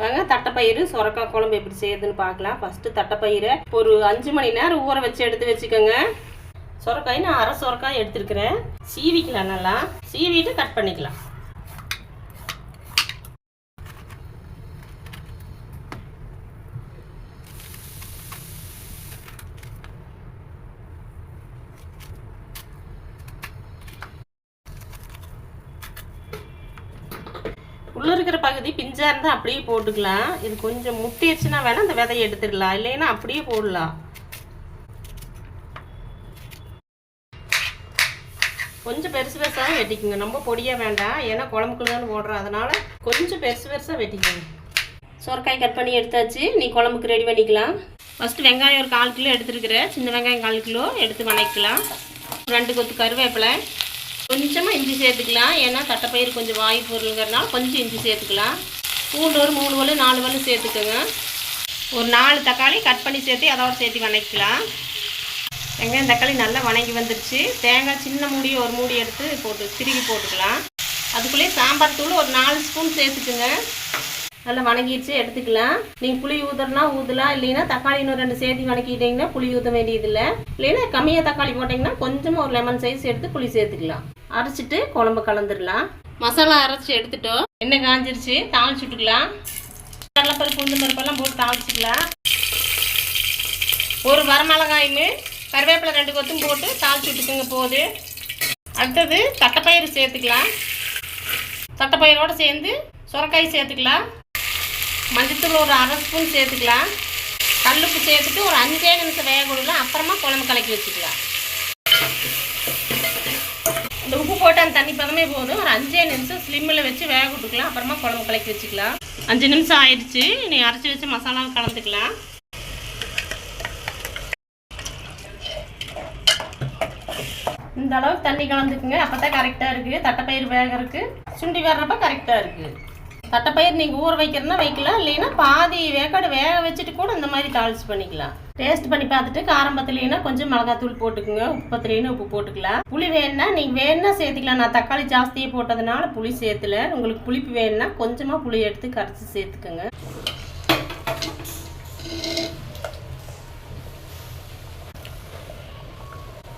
வாங்க தட்டைப்பயிறு சுரக்காய் குழம்பு எப்படி செய்யுதுன்னு பார்க்கலாம். ஃபஸ்ட்டு தட்டைப்பயிரை ஒரு அஞ்சு மணி நேரம் ஊற வச்சு எடுத்து வச்சுக்கோங்க. சுரக்காய் நான் அரை சுரக்காய் எடுத்துருக்கிறேன். சீவிக்கலாம் நல்லா. சீவிட்டு கட் பண்ணிக்கலாம். உள்ளே இருக்கிற பகுதி பிஞ்சாக இருந்தால் அப்படியே போட்டுக்கலாம். இது கொஞ்சம் முட்டிடுச்சுன்னா வேணால் அந்த விதையை எடுத்துடலாம். இல்லைன்னா அப்படியே போடலாம். கொஞ்சம் பெருசு பெருசாக வெட்டிக்குங்க. ரொம்ப பொடியாக வேண்டாம். ஏன்னா குழம்புக்குள்ள தான் போடுறோம். அதனால் கொஞ்சம் பெருசு பெருசாக வெட்டிக்கோங்க. சொரக்காய் கட் பண்ணி எடுத்தாச்சு. நீ குழம்புக்கு ரெடி பண்ணிக்கலாம். ஃபஸ்ட்டு வெங்காயம் ஒரு கால் கிலோ எடுத்துருக்குறேன். சின்ன வெங்காயம் கால் கிலோ எடுத்து வணக்கலாம் ரெண்டு கொத்து கருவேப்பிலை. கொஞ்சமாக இஞ்சி சேர்த்துக்கலாம். ஏன்னா தட்டைப்பயிர் கொஞ்சம் வாய் பொருளுங்கிறனால கொஞ்சம் இஞ்சி சேர்த்துக்கலாம். பூண்டு ஒரு மூணு வலு நாலு வலு சேர்த்துக்கோங்க. ஒரு நாலு தக்காளி கட் பண்ணி சேர்த்து அதோட சேர்த்து வணக்கலாம் வெங்காயம் தக்காளி நல்லா வணங்கி வந்துருச்சு. தேங்காய் சின்ன மூடி ஒரு மூடி எடுத்து போட்டு திருகி போட்டுக்கலாம். அதுக்குள்ளேயே சாம்பார் தூள் ஒரு நாலு ஸ்பூன் சேர்த்துக்குங்க. நல்லா வணங்கிடுச்சு எடுத்துக்கலாம். நீங்கள் புளி ஊற்றுறனா ஊற்றலாம் இல்லைன்னா தக்காளி இன்னும் ரெண்டு சேர்த்து வணக்கிட்டீங்கன்னா புளி ஊற்ற வேண்டியதில்லை. இல்லைன்னா கம்மியாக தக்காளி போட்டிங்கன்னா கொஞ்சமாக ஒரு லெமன் சைஸ் எடுத்து புளி சேர்த்துக்கலாம். அரைச்சிட்டு குழம்பு கலந்துடலாம். மசாலா அரைச்சி எடுத்துட்டோம். எண்ணெய் காஞ்சிருச்சு தாளிச்சு விட்டுக்கலாம் கடலைப்பருப்பு உளுந்து பருப்பெல்லாம் போட்டு தாளிச்சிக்கலாம். ஒரு வரமிளகாயும் கருவேப்பிலை ரெண்டு கொத்தும் போட்டு தாளிச்சு விட்டுக்குங்க போது. அடுத்தது தட்டைப்பயிறு சேர்த்துக்கலாம். தட்டைப்பயிரோடு சேர்ந்து சுரக்காய் சேர்த்துக்கலாம். மஞ்சத்தூள் ஒரு அரை ஸ்பூன் சேர்த்துக்கலாம். கல்லுப்பு சேர்த்துட்டு ஒரு அஞ்சே நிமிஷம் வேக விடலாம். அப்புறமா குழம்பு கலக்கி வச்சுக்கலாம் இந்த உப்பு போட்டு அந்த தண்ணி பதமே போதும். ஒரு அஞ்சே நிமிஷம் ஸ்லிம்மில் வச்சு வேக விட்டுக்கலாம். அப்புறமா குழம்பு கலக்கி வச்சுக்கலாம். அஞ்சு நிமிஷம் ஆயிடுச்சு. நீ அரைச்சி வச்சு மசாலா கலந்துக்கலாம். இந்த அளவுக்கு தண்ணி கலந்துக்குங்க. அப்போ தான் கரெக்டாக இருக்குது தட்டைப்பயிர் வேகறதுக்கு. சுண்டி வர்றப்ப கரெக்டாக இருக்குது தட்டைப்பயிர் நீங்கள் ஊற வைக்கிறதுனா வைக்கலாம் இல்லைன்னா பாதி வேக்காடு வேக வச்சுட்டு கூட இந்த மாதிரி தாளிச்சு பண்ணிக்கலாம். டேஸ்ட் பண்ணி பார்த்துட்டு காரம் கொஞ்சம் மிளகாத்தூள் போட்டுக்குங்க உப்பு பத்தலைன்னா உப்பு போட்டுக்கலாம். புளி வேணுன்னா நீங்கள் வேணுன்னா சேர்த்துக்கலாம். நான் தக்காளி ஜாஸ்தியே போட்டதுனால புளி சேர்த்துல. உங்களுக்கு புளிப்பு வேணுன்னா கொஞ்சமாக புளி எடுத்து கரைச்சி சேர்த்துக்கோங்க.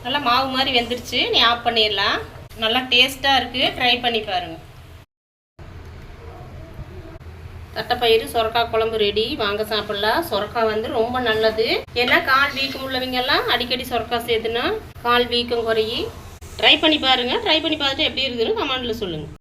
நல்லா மாவு மாதிரி வெந்துருச்சு. நீ ஆஃப் பண்ணிடலாம். நல்லா டேஸ்ட்டாக இருக்குது ட்ரை பண்ணி பாருங்கள் தட்டைப்பயிறு சுரக்காய் குழம்பு ரெடி வாங்க சாப்பிடலாம். சுரக்காய் வந்து ரொம்ப நல்லது. ஏன்னா கால் வீக்கம் உள்ளவங்க எல்லாம் அடிக்கடி சுரக்காய் சேர்த்துனா கால் வீக்கம் குறையி ட்ரை பண்ணி பாருங்கள் ட்ரை பண்ணி பார்த்துட்டு எப்படி இருக்குதுன்னு கமெண்டில் சொல்லுங்கள்